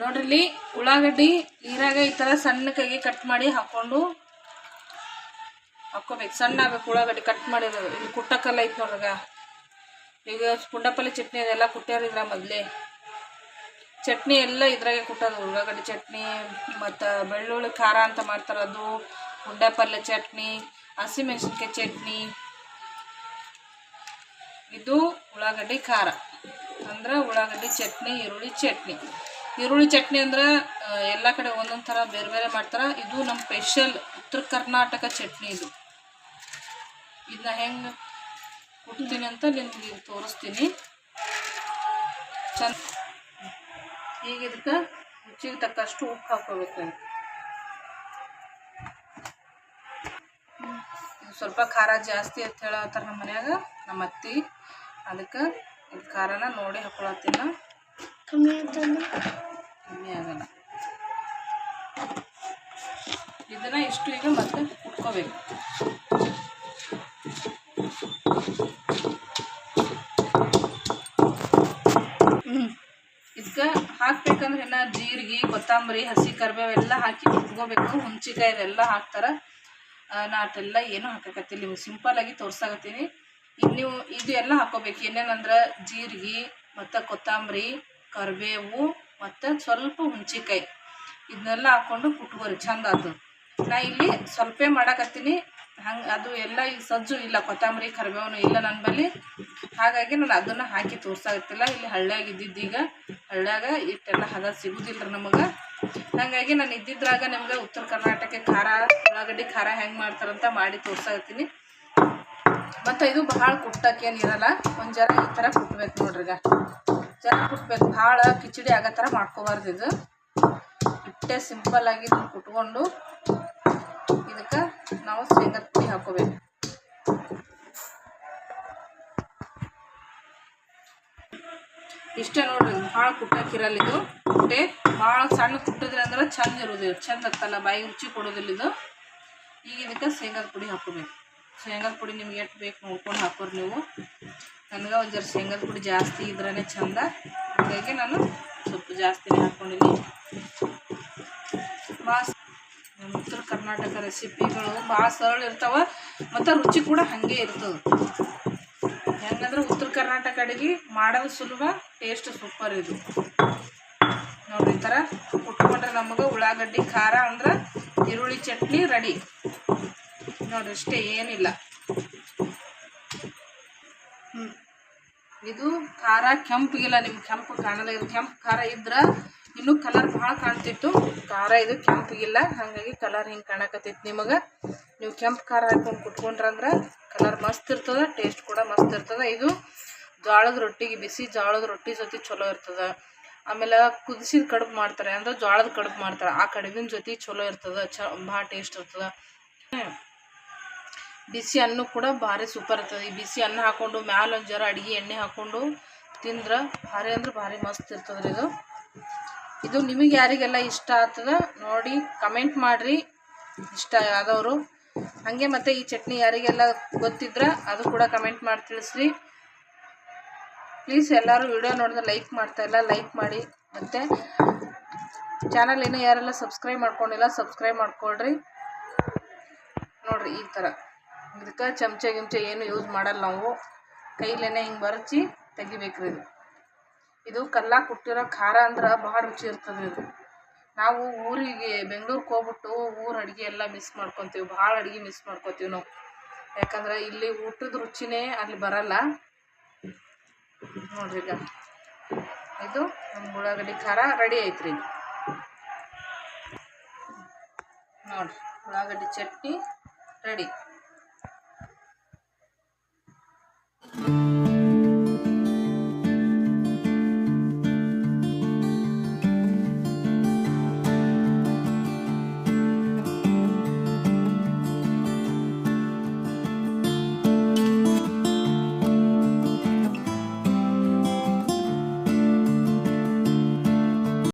ನೋಡ್ರಿ ಇಲ್ಲಿ ಉಳ್ಳಾಗಡ್ಡಿ ನೀರಾಗ ಈ ಥರ ಸಣ್ಣಕ್ಕಾಗಿ ಕಟ್ ಮಾಡಿ ಹಾಕೊಂಡು ಹಾಕ್ಕೋಬೇಕು. ಸಣ್ಣ ಆಗ್ಬೇಕು ಉಳ್ಳಾಗಡ್ಡಿ ಕಟ್ ಮಾಡಿರೋದು. ಇಲ್ಲಿ ಕುಟ್ಟಕ್ಕಲ್ಲ ಐತೆ ನೋಡ್ರಾಗ. ಈಗ ಪುಂಡಪಲ್ಲಿ ಚಟ್ನಿ ಅದೆಲ್ಲ ಕುಟ್ಟ್ಯಾರಿದ್ರ ಮೊದಲೇ. ಚಟ್ನಿ ಎಲ್ಲ ಇದ್ರಾಗೆ ಕುಟ್ಟೋದು. ಉಳ್ಳಾಗಡ್ಡಿ ಚಟ್ನಿ, ಮತ್ತು ಬೆಳ್ಳುಳ್ಳಿ ಖಾರ ಅಂತ ಮಾಡ್ತಾರದು ಅದು ಪಲ್ಯ ಚಟ್ನಿ, ಹಸಿಮೆಣಸಿನ್ಕಾಯಿ ಚಟ್ನಿ. ಇದು ಉಳ್ಳಾಗಡ್ಡಿ ಖಾರ. ಅಂದ್ರೆ ಉಳ್ಳಾಗಡ್ಡಿ ಚಟ್ನಿ, ಈರುಳ್ಳಿ ಚಟ್ನಿ. ಈರುಳ್ಳಿ ಚಟ್ನಿ ಅಂದ್ರೆ ಎಲ್ಲ ಕಡೆ ಒಂದೊಂದು ಥರ ಬೇರೆ ಬೇರೆ ಮಾಡ್ತಾರೆ. ಇದು ನಮ್ಮ ಸ್ಪೆಷಲ್ ಉತ್ತರ ಕರ್ನಾಟಕ ಚಟ್ನಿ ಇದು. ಇದನ್ನ ಹೆಂಗೆ ಕುಟ್ತೀನಿ ಅಂತ ನಿಮ್ಗೆ ತೋರಿಸ್ತೀನಿ. ಚಂದ ಈಗ ಇದಕ್ಕೆ ರುಚಿಗೆ ತಕ್ಕಷ್ಟು ಉಪ್ಪು ಹಾಕೋಬೇಕು ಸ್ವಲ್ಪ ಖಾರ ಜಾಸ್ತಿ ಅಂತ ಹೇಳತ್ತಾರ ನಮ್ಮ ಮನ್ಯಾಗ, ನಮ್ಮ ಅತ್ತಿ. ಅದಕ್ಕೆ ಖಾರನ ನೋಡಿ ಹಾಕೊಳತ್ತೀನಿ ಕಮ್ಮಿ ಅಂತಂದ್ರೆ ಕಮ್ಮಿ ಆಗಲ್ಲ. ಇದನ್ನ ಇಷ್ಟು ಈಗ ಮತ್ತೆ ಉಟ್ಕೋಬೇಕು ಇದಕ್ಕೆ ಹಾಕ್ಬೇಕಂದ್ರೆ ಇನ್ನು ಜೀರಿಗೆ, ಕೊತ್ತಂಬರಿ, ಹಸಿ ಕರಿಬೇವೆಲ್ಲ ಹಾಕಿ ಕುಟ್ಕೋಬೇಕು. ಹುಂಚಿಕಾಯಿ ಇದೆಲ್ಲ ಹಾಕ್ತಾರೆ. ನಾ ಅದೆಲ್ಲ ಏನೂ ಹಾಕಕತ್ತಿಲ್ಲ. ನಿಮ್ಗೆ ಸಿಂಪಲ್ ಆಗಿ ತೋರ್ಸಾಕತ್ತೀನಿ. ಈಗ ನೀವು ಇದು ಎಲ್ಲ ಹಾಕೋಬೇಕು ಏನೇನಂದ್ರೆ ಜೀರಿಗೆ, ಮತ್ತು ಕೊತ್ತಂಬರಿ, ಕರಿಬೇವು ಮತ್ತು ಸ್ವಲ್ಪ ಹುಣ್ಚಿಕಾಯಿ ಇದನ್ನೆಲ್ಲ ಹಾಕ್ಕೊಂಡು ಕುಟ್ಕೋರಿ, ಚಂದ ಆತು. ನಾ ಇಲ್ಲಿ ಸ್ವಲ್ಪ ಮಾಡಕತ್ತೀನಿ. ಹಂಗೆ ಅದು ಎಲ್ಲ ಈಗ ಸಜ್ಜು ಇಲ್ಲ, ಕೊತ್ತಂಬರಿ, ಕರಿಬೇವನು ಇಲ್ಲ ನನ್ನ ಬಳಿ ಹಾಗಾಗಿ ನಾನು ಅದನ್ನು ಹಾಕಿ ತೋರ್ಸಾಗತ್ತಿಲ್ಲ ಇಲ್ಲಿ ಹಳ್ಳ್ಯಾಗ ಇದ್ದಿದ್ದೀಗ ಹಳ್ಳ್ಯಾಗ ಇಟ್ಟೆಲ್ಲ ಹದ ಸಿಗುದಿಲ್ಲ ನಮಗೆ. ಹಾಗಾಗಿ ನಾನು ಇದ್ದಿದ್ರಾಗ ನಿಮ್ಗೆ ಉತ್ತರ ಕರ್ನಾಟಕ ಖಾರ, ಉಳ್ಳಾಗಡ್ಡಿ ಖಾರ ಹೆಂಗೆ ಮಾಡ್ತಾರಂತ ಮಾಡಿ ತೋರ್ಸಾಕತ್ತೀನಿ. ಮತ್ತು ಇದು ಬಹಳ ಕುಟ್ಟಕ್ಕೇನಿರಲ್ಲ ಒಂದು ಜರ ಈ ಥರ ಕುಟ್ಬೇಕು ನೋಡ್ರಿ ಜರ ಕುಟ್ಬೇಕು. ಭಾಳ ಕಿಚಡಿ ಆಗೋ ಥರ ಮಾಡ್ಕೋಬಾರ್ದು ಇದು. ಇಟ್ಟೆ ಸಿಂಪಲ್ ಆಗಿ ಇದನ್ನ ಕುಟ್ಕೊಂಡು ಇದಕ್ಕೆ ನಾವು ಶೇಂಗದ ಪುಡಿ ಹಾಕೋಬೇಕು. ಇಷ್ಟೇ ನೋಡ್ರಿ, ಭಾಳ ಕುಟ್ಟಕ್ಕಿರಲ್ಲ ಇದು. ಕುಟ್ಟೆ ಭಾಳ ಸಣ್ಣ ಕುಟ್ಟಿದ್ರೆ ಅಂದ್ರೆ ಚಂದ ಇರೋದು ಚಂದ ಆಗ್ತಲ್ಲ ಬಾಯಿಗೆ ರುಚಿ ಕೊಡೋದಿಲ್ಲ ಇದು. ಈಗ ಇದಕ್ಕೆ ಶೇಂಗಾದ ಪುಡಿ ಹಾಕೋಬೇಕು. ಶೇಂಗಾದ ಪುಡಿ ನಿಮ್ಗೆ ಎಷ್ಟು ಬೇಕು ನೋಡ್ಕೊಂಡು ಹಾಕೋರು ನೀವು. ನನಗೆ ಒಂದು ಜರ ಶೇಂಗಾದ ಪುಡಿ ಜಾಸ್ತಿ ಇದ್ರೇ ಚಂದ. ಹಾಗಾಗಿ ನಾನು ಸ್ವಲ್ಪ ಜಾಸ್ತಿನೇ ಹಾಕ್ಕೊಂಡಿನಿ ಭಾಳ ನಮ್ಮ ಉತ್ತರ ಕರ್ನಾಟಕ ರೆಸಿಪಿಗಳು ಭಾಳ ಸರಳ ಇರ್ತಾವೆ ಮತ್ತು ರುಚಿ ಕೂಡ ಹಾಗೆ ಇರ್ತದೆ. ಹೆಂಗಂದ್ರೆ ಉತ್ತರ ಕರ್ನಾಟಕ ಅಡುಗೆ ಮಾಡೋದು ಸುಲಭ ಟೇಸ್ಟ್ ಸೂಪರ್ ಇದು. ನೋಡ್ರಿ ಈ ಥರ ಉಟ್ಕೊಂಡ್ರೆ ನಮಗೆ ಉಳ್ಳಾಗಡ್ಡಿ, ಖಾರ ಅಂದ್ರೆ ಈರುಳ್ಳಿ ಚಟ್ನಿ ರೆಡಿ ನೋಡ್ರಿ ಅಷ್ಟೇ ಏನಿಲ್ಲ. ಹ್ಮ್. ಇದು ಖಾರ ಕೆಂಪಿಗಿಲ್ಲ ನಿಮ್ಗೆ ಕೆಂಪು ಕಾಣಲ್ಲ, ಇದು ಕೆಂಪು ಖಾರ ಇದ್ರೆ ಇನ್ನೂ ಕಲರ್ ಭಾಳ ಕಾಣ್ತಿತ್ತು. ಖಾರ ಇದು ಕೆಂಪಿಗಿಲ್ಲ ಹಾಗಾಗಿ ಕಲರ್ ಹಿಂಗೆ ಕಾಣಕತ್ತಿತ್ತು ನಿಮಗೆ. ನೀವು ಕೆಂಪು ಖಾರ ಹಾಕೊಂಡು ಕುಟ್ಕೊಂಡ್ರಂದ್ರೆ ಕಲರ್ ಮಸ್ತ್ ಇರ್ತದೆ ಟೇಸ್ಟ್ ಕೂಡ ಮಸ್ತ್ ಇರ್ತದೆ. ಇದು ಜೋಳದ ರೊಟ್ಟಿಗೆ, ಬಿಸಿ ಜೋಳದ ರೊಟ್ಟಿ ಜೊತೆ ಚಲೋ ಇರ್ತದೆ. ಆಮೇಲೆ ಕುದಿಸಿದ ಕಡುಬು ಮಾಡ್ತಾರೆ, ಅಂದ್ರೆ ಜೋಳದ ಕಡುಬು ಮಾಡ್ತಾರೆ, ಆ ಕಡುಬಿನ ಜೊತೆ ಚಲೋ ಇರ್ತದೆ, ಚ, ಭಾಳ ಟೇಸ್ಟ್ ಇರ್ತದೆ. ಬಿಸಿ ಅನ್ನ ಕೂಡ ಭಾರಿ ಸೂಪರ್ ಇರ್ತದೆ. ಈ ಬಿಸಿ ಅನ್ನ ಹಾಕೊಂಡು ಮ್ಯಾಲ ಒಂದು ಜರ ಅಡಿಗೆ ಎಣ್ಣೆ ಹಾಕೊಂಡು ತಿಂದ್ರೆ ಭಾರಿ ಅಂದ್ರೆ ಭಾರಿ ಮಸ್ತ್ ಇರ್ತದೆ ಇದು. ಇದು ನಿಮಗೆ ಯಾರಿಗೆಲ್ಲ ಇಷ್ಟ ಆಗ್ತದ ನೋಡಿ ಕಮೆಂಟ್ ಮಾಡಿರಿ. ಇಷ್ಟ ಆದವರು. ಹಾಗೆ ಮತ್ತು ಈ ಚಟ್ನಿ ಯಾರಿಗೆಲ್ಲ ಗೊತ್ತಿದ್ರೆ ಅದು ಕೂಡ ಕಮೆಂಟ್ ಮಾಡಿ ತಿಳಿಸ್ರಿ. ಪ್ಲೀಸ್ ಎಲ್ಲರೂ ವಿಡಿಯೋ ನೋಡಿದ್ರೆ ಲೈಕ್ ಮಾಡ್ತಾ ಇಲ್ಲ ಲೈಕ್ ಮಾಡಿ. ಮತ್ತು ಚಾನಲ್ ಏನೋ ಯಾರೆಲ್ಲ ಸಬ್ಸ್ಕ್ರೈಬ್ ಮಾಡ್ಕೊಂಡಿಲ್ಲ ಸಬ್ಸ್ಕ್ರೈಬ್ ಮಾಡ್ಕೊಳ್ರಿ. ನೋಡ್ರಿ ಈ ಥರ ಇದಕ್ಕೆ ಚಮಚ ಗಿಮ್ಚ ಏನು ಯೂಸ್ ಮಾಡಲ್ಲ ನಾವು. ಕೈಲೇನೆ ಹಿಂಗೆ ಬರಚಿ ತೆಗಿಬೇಕ್ರಿ ಇದು. ಇದು ಕಲ್ಲಾಗ ಕುಟ್ಟಿರೋ ಖಾರ ಅಂದ್ರೆ ಭಾಳ ರುಚಿ ಇರ್ತದೆ ಇದು. ನಾವು ಊರಿಗೆ ಬೆಂಗ್ಳೂರಿಗೆ ಹೋಗ್ಬಿಟ್ಟು ಊರ ಅಡುಗೆ ಎಲ್ಲ ಮಿಸ್ ಮಾಡ್ಕೊತೀವಿ, ಭಾಳ ಅಡುಗೆ ಮಿಸ್ ಮಾಡ್ಕೊತೀವಿ ನಾವು. ಯಾಕಂದ್ರೆ ಇಲ್ಲಿ ಊಟದ ರುಚಿನೇ ಅಲ್ಲಿ ಬರಲ್ಲ. ನೋಡ್ರಿ ಈಗ. ಇದು ನಮ್ಮ ಉಳ್ಳಾಗಡ್ಡಿ ಖಾರ ರೆಡಿ ಐತ್ರಿ ನೋಡ್ರಿ, ಉಳ್ಳಾಗಡ್ಡಿ ಚಟ್ನಿ ರೆಡಿ